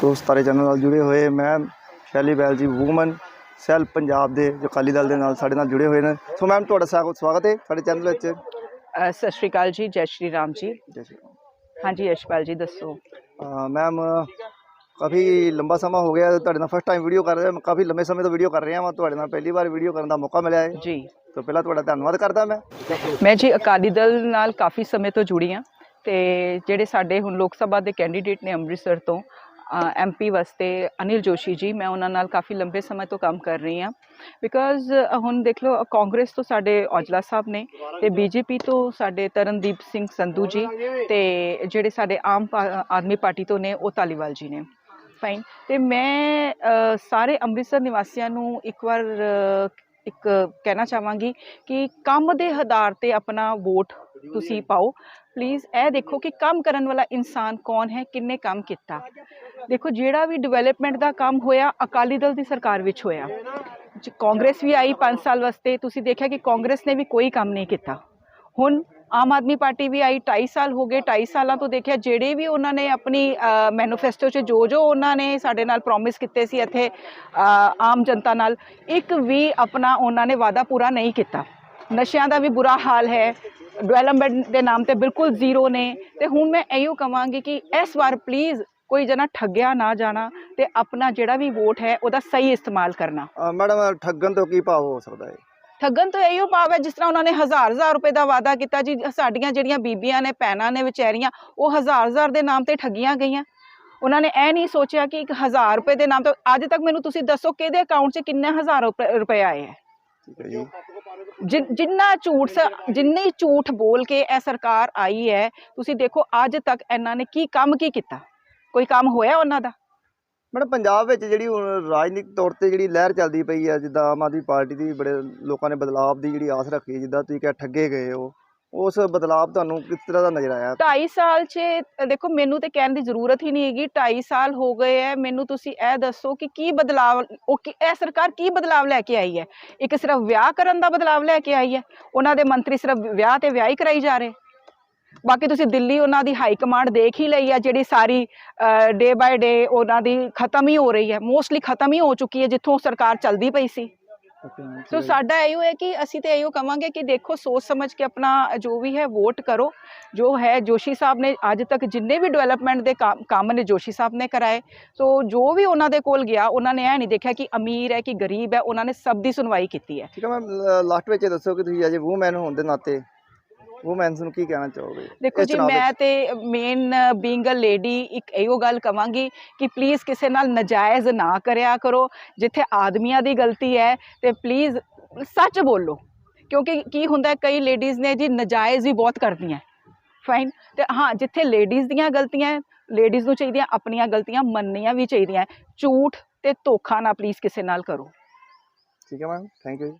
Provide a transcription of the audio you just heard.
ਸੋ ਸਤਾਰੇ channel ਨਾਲ ਜੁੜੇ ਹੋਏ ਮੈਮ ਸ਼ੈਲੀ ਬੈਲ ਜੀ ਵੂਮਨ ਸੈਲ ਪੰਜਾਬ ਦੇ ਜੋ ਅਕਾਲੀ ਦਲ ਦੇ ਨਾਲ ਸਾਡੇ ਨਾਲ ਜੁੜੇ ਹੋਏ ਨੇ। ਸੋ ਮੈਮ ਤੁਹਾਡਾ ਸਵਾਗਤ ਸਵਾਗਤ ਹੈ ਸਾਡੇ ਚੈਨਲ ਵਿੱਚ। ਸਤਿ ਸ਼੍ਰੀ ਅਕਾਲ ਜੀ ਜੈ ਸ਼੍ਰੀ ਰਾਮ ਜੀ। ਜੈ ਸ਼੍ਰੀ ਰਾਮ। ਹਾਂਜੀ ਯਸ਼ਪਾਲ ਜੀ ਦੱਸੋ। ਮੈਮ ਕਾਫੀ ਲੰਬਾ ਸਮਾਂ ਹੋ ਗਿਆ ਤੁਹਾਡੇ ਨਾਲ ਫਸਟ ਟਾਈਮ ਵੀਡੀਓ ਕਰ ਰਿਹਾ ਮੈਂ ਕਾਫੀ ਲੰਬੇ ਸਮੇਂ ਤੋਂ ਵੀਡੀਓ ਕਰ ਰਿਹਾ ਹਾਂ ਤੁਹਾਡੇ ਨਾਲ ਪਹਿਲੀ ਵਾਰ ਵੀਡੀਓ ਕਰਨ ਦਾ ਮੌਕਾ ਮਿਲਿਆ ਹੈ। ਜੀ। ਤੋਂ ਪਹਿਲਾਂ ਤੁਹਾਡਾ ਧੰਨਵਾਦ ਕਰਦਾ ਮੈਂ। ਮੈਂ ਜੀ ਅਕਾਲੀ ਦਲ ਨਾਲ ਕਾਫੀ ਸਮੇਂ ਤੋਂ ਜੁੜੀ ਹਾਂ ਤੇ ਜਿਹੜੇ ਸਾਡੇ ਹੁਣ ਲੋਕ ਸਭਾ ਦੇ ਕੈਂਡੀਡੇਟ ਨੇ ਅੰਮ੍ਰਿਤਸਰ ਤੋਂ ਐਮਪੀ ਵਾਸਤੇ ਅਨਿਲ ਜੋਸ਼ੀ ਜੀ, ਮੈਂ ਉਹਨਾਂ ਨਾਲ ਕਾਫੀ ਲੰਬੇ ਸਮੇਂ ਤੋਂ ਕੰਮ ਕਰ ਰਹੀ ਹਾਂ। ਬਿਕਾਜ਼ ਹੁਣ ਦੇਖ ਲਓ ਕਾਂਗਰਸ ਤੋਂ ਸਾਡੇ ਔਜਲਾ ਸਾਹਿਬ ਨੇ ਤੇ ਬੀਜੇਪੀ ਤੋਂ ਸਾਡੇ ਤਰਨਦੀਪ ਸਿੰਘ ਸੰਧੂ ਜੀ ਤੇ ਜਿਹੜੇ ਸਾਡੇ ਆਮ ਆਦਮੀ ਪਾਰਟੀ ਤੋਂ ਨੇ, ਉਹ ਤਾਲੀਵਾਲ ਜੀ ਨੇ। ਫਾਈਨ ਤੇ ਮੈਂ ਸਾਰੇ ਅੰਮ੍ਰਿਤਸਰ ਨਿਵਾਸੀਆਂ ਨੂੰ ਇੱਕ ਵਾਰ ਇੱਕ ਕਹਿਣਾ ਚਾਹਾਂਗੀ ਕਿ ਕੰਮ ਦੇ ਆਧਾਰ ਤੇ ਆਪਣਾ ਵੋਟ ਤੁਸੀਂ ਪਾਓ। ਪਲੀਜ਼ ਇਹ ਦੇਖੋ ਕਿ ਕੰਮ ਕਰਨ ਵਾਲਾ ਇਨਸਾਨ ਕੌਣ ਹੈ ਕਿੰਨੇ ਕੰਮ ਕੀਤਾ। ਦੇਖੋ ਜਿਹੜਾ ਵੀ ਡਿਵੈਲਪਮੈਂਟ ਦਾ ਕੰਮ ਹੋਇਆ ਅਕਾਲੀ ਦਲ ਦੀ ਸਰਕਾਰ ਵਿੱਚ ਹੋਇਆ। ਕਾਂਗਰਸ ਵੀ ਆਈ 5 ਸਾਲ ਵਾਸਤੇ। ਤੁਸੀਂ ਦੇਖਿਆ ਕਿ ਕਾਂਗਰਸ ਨੇ ਵੀ ਕੋਈ ਕੰਮ ਨਹੀਂ ਕੀਤਾ। ਹੁਣ ਆਮ ਆਦਮੀ ਪਾਰਟੀ ਵੀ ਆਈ 2.5 ਸਾਲ ਹੋ ਗਏ। 2.5 ਸਾਲਾਂ ਤੋਂ ਦੇਖਿਆ ਜਿਹੜੇ ਵੀ ਉਹਨਾਂ ਨੇ ਆਪਣੀ ਮੈਨੀਫੈਸਟੋ 'ਚ ਜੋ ਜੋ ਉਹਨਾਂ ਨੇ ਸਾਡੇ ਨਾਲ ਪ੍ਰੋਮਿਸ ਕੀਤੇ ਸੀ ਇੱਥੇ ਆਮ ਜਨਤਾ ਨਾਲ ਇੱਕ ਵੀ ਆਪਣਾ ਉਹਨਾਂ ਨੇ ਵਾਅਦਾ ਪੂਰਾ ਨਹੀਂ ਕੀਤਾ। ਨਸ਼ਿਆਂ ਦਾ ਵੀ ਬੁਰਾ ਹਾਲ ਹੈ। ਡਿਵੈਲਪਮੈਂਟ ਦੇ ਨਾਮ ਤੇ ਬਿਲਕੁਲ ਜ਼ੀਰੋ ਨੇ। ਤੇ ਹੁਣ ਮੈਂ ਇਹੋ ਕਵਾਂਗੀ ਕਿ ਇਸ ਵਾਰ ਪਲੀਜ਼ ਕੋਈ ਜਣਾ ਠੱਗਿਆ ਨਾ ਜਾਣਾ ਤੇ ਆਪਣਾ ਜਿਹੜਾ ਵੀ ਵੋਟ ਹੈ ਉਹਦਾ ਸਹੀ ਇਸਤੇਮਾਲ ਕਰਨਾ। ਮੈਡਮ ਠੱਗਣ ਤੋਂ ਕੀ ਭਾਵ ਹੋ ਸਕਦਾ ਹੈ? ਠੱਗਣ ਤੋਂ ਇਹੋ ਭਾਵ ਹੈ ਜਿਸ ਤਰ੍ਹਾਂ ਉਹਨਾਂ ਨੇ ਹਜ਼ਾਰ ਹਜ਼ਾਰ ਰੁਪਏ ਦਾ ਵਾਅਦਾ ਕੀਤਾ ਜੀ ਸਾਡੀਆਂ ਜਿਹੜੀਆਂ ਬੀਬੀਆਂ ਨੇ ਭੈਣਾਂ ਨੇ ਵਿਚਾਰੀਆਂ ਉਹ ਹਜ਼ਾਰ ਹਜ਼ਾਰ ਦੇ ਨਾਮ ਤੇ ਠੱਗੀਆਂ ਗਈਆਂ। ਉਹਨਾਂ ਨੇ ਇਹ ਨਹੀਂ ਸੋਚਿਆ ਕਿ ਇੱਕ ਹਜ਼ਾਰ ਰੁਪਏ ਦੇ ਨਾਮ ਤੋਂ ਅੱਜ ਤੱਕ ਮੈਨੂੰ ਤੁਸੀਂ ਦੱਸੋ ਕਿਹਦੇ ਅਕਾਊਂਟ 'ਚ ਕਿੰਨੇ ਹਜ਼ਾਰ ਰੁਪਏ ਆਏ ਹੈ? ਠੀਕ ਹੈ ਜਿ- ਜਿੰਨਾ ਝੂਠ ਜਿੰਨੀ ਝੂਠ ਬੋਲ ਕੇ ਇਹ ਸਰਕਾਰ ਆਈ ਹੈ, ਤੁਸੀਂ ਦੇਖੋ ਅੱਜ ਤੱਕ ਇਹਨਾਂ ਨੇ ਕੀ ਕੰਮ ਕੀ ਕੀਤਾ? ਕੋਈ ਕੰਮ ਹੋਇਆ ਉਹਨਾਂ ਦਾ? ਮੈਡਮ, ਪੰਜਾਬ ਵਿੱਚ ਜਿਹੜੀ ਹੁਣ ਰਾਜਨੀਤਿਕ ਤੌਰ ਤੇ ਜਿਹੜੀ ਲਹਿਰ ਚੱਲਦੀ ਪਈ ਹੈ, ਜਿੱਦਾਂ ਆਮ ਆਦਮੀ ਪਾਰਟੀ ਦੀ ਬੜੇ ਲੋਕਾਂ ਨੇ ਬਦਲਾਵ ਦੀ ਜਿਹੜੀ ਆਸ ਰੱਖੀ ਜਿੱਦਾਂ ਤੁਸੀਂ ਕਿਹਾ ਠੱਗੇ ਗਏ ਹੋ ਉਸ ਬਦਲਾਵ ਤੁਹਾਨੂੰ ਕਿਸ ਤਰ੍ਹਾਂ ਦਾ ਨਜ਼ਰ ਆਇਆ? 2.5 ਸਾਲ 'ਚ ਦੇਖੋ ਮੈਨੂੰ ਤੇ ਕਹਿਣ ਦੀ ਜ਼ਰੂਰਤ ਹੀ ਨਹੀਂ ਹੈਗੀ 2.5 ਸਾਲ ਹੋ ਗਏ ਹੈ ਮੈਨੂੰ ਤੁਸੀਂ ਇਹ ਦੱਸੋ ਕਿ ਕੀ ਬਦਲਾਵ, ਉਹ ਕੀ, ਇਹ ਸਰਕਾਰ ਕੀ ਬਦਲਾਵ ਲੈ ਕੇ ਆਈ ਹੈ ਇੱਕ ਸਿਰਫ ਵਿਆਹ ਕਰਨ ਦਾ ਬਦਲਾਵ ਲੈ ਕੇ ਆਈ ਹੈ ਉਹਨਾਂ ਦੇ ਮੰਤਰੀ ਸਿਰਫ ਵਿਆਹ ਤੇ ਵਿਆਹ ਹੀ ਕਰਾਈ ਜਾ ਰਹੇ? ਬਾਕੀ ਤੁਸੀਂ ਦਿੱਲੀ ਉਹਨਾਂ ਦੀ ਹਾਈ ਕਮਾਂਡ ਦੇਖ ਹੀ ਲਈ ਹੈ ਜਿਹੜੀ ਸਾਰੀ ਡੇ ਬਾਏ ਡੇ ਉਹਨਾਂ ਦੀ ਖਤਮ ਹੀ ਹੋ ਰਹੀ ਹੈ ਮੋਸਟਲੀ ਖਤਮ ਹੀ ਹੋ ਚੁੱਕੀ ਹੈ ਜਿੱਥੋਂ ਸਰਕਾਰ ਚੱਲਦੀ ਪਈ ਸੀ। ਸੋ ਸਾਡਾ ਇਹੋ ਹੈ ਕਿ ਅਸੀਂ ਤੇ ਇਹੋ ਕਵਾਂਗੇ ਕਿ ਦੇਖੋ ਸੋਚ ਸਮਝ ਕੇ ਆਪਣਾ ਜੋ ਵੀ ਹੈ ਵੋਟ ਕਰੋ। ਜੋ ਹੈ ਜੋਸ਼ੀ ਸਾਹਿਬ ਨੇ ਅੱਜ ਤੱਕ ਜਿੰਨੇ ਵੀ ਡਿਵੈਲਪਮੈਂਟ ਦੇ ਕੰਮ- ਨੇ ਜੋਸ਼ੀ ਸਾਹਿਬ ਨੇ ਕਰਾਏ ਸੋ ਜੋ ਵੀ ਉਹਨਾਂ ਦੇ ਕੋਲ ਗਿਆ ਉਹਨਾਂ ਨੇ ਇਹ ਨਹੀਂ ਦੇਖਿਆ ਕਿ ਅਮੀਰ ਹੈ ਕਿ ਗਰੀਬ ਹੈ ਉਹਨਾਂ ਨੇ ਸਭ ਦੀ ਸੁਣਵਾਈ ਕੀਤੀ ਹੈ। ਠੀਕ ਹੈ ਮੈਮ ਲਾਸਟ ਵਿੱਚ ਇਹ ਦੱਸੋ ਕਿ ਤੁਸੀਂ ਅਜੇ ਵੂਮੈਨ ਹੋਣ ਦੇ ਨਾਤੇ ਵੂਮੈਨਸ ਨੂੰ ਕੀ ਕਹਿਣਾ ਚਾਹੋਗੇ? ਦੇਖੋ ਜੀ ਮੈਂ? ਤੇ ਮੇਨ ਬੀਇੰਗ ਅ ਲੇਡੀ ਇੱਕ ਇਹੋ ਗੱਲ ਕਵਾਂਗੀ ਕਿ ਪਲੀਜ਼ ਕਿਸੇ ਨਾਲ ਨਜਾਇਜ਼ ਨਾ ਕਰਿਆ ਕਰੋ। ਜਿੱਥੇ ਆਦਮੀਆਂ ਦੀ ਗਲਤੀ ਹੈ ਤੇ ਪਲੀਜ਼ ਸੱਚ ਬੋਲੋ। ਕਿਉਂਕਿ ਕੀ ਹੁੰਦਾ ਹੈ, ਕਈ ਲੇਡੀਜ਼ ਨੇ ਜੀ ਨਜਾਇਜ਼ ਵੀ ਬਹੁਤ ਕਰਦੀਆਂ ਫਾਈਨ ਤੇ ਹਾਂ ਜਿੱਥੇ ਲੇਡੀਜ਼ ਦੀਆਂ ਗਲਤੀਆਂ ਲੇਡੀਜ਼ ਨੂੰ ਚਾਹੀਦੀਆਂ ਆਪਣੀਆਂ ਗਲਤੀਆਂ ਮੰਨਣੀਆਂ ਵੀ ਚਾਹੀਦੀਆਂ ਝੂਠ ਤੇ ਧੋਖਾ ਨਾ ਪਲੀਜ਼ ਕਿਸੇ ਨਾਲ ਕਰੋ। ਠੀਕ ਹੈ ਮੈਮ ਥੈਂਕ ਯੂ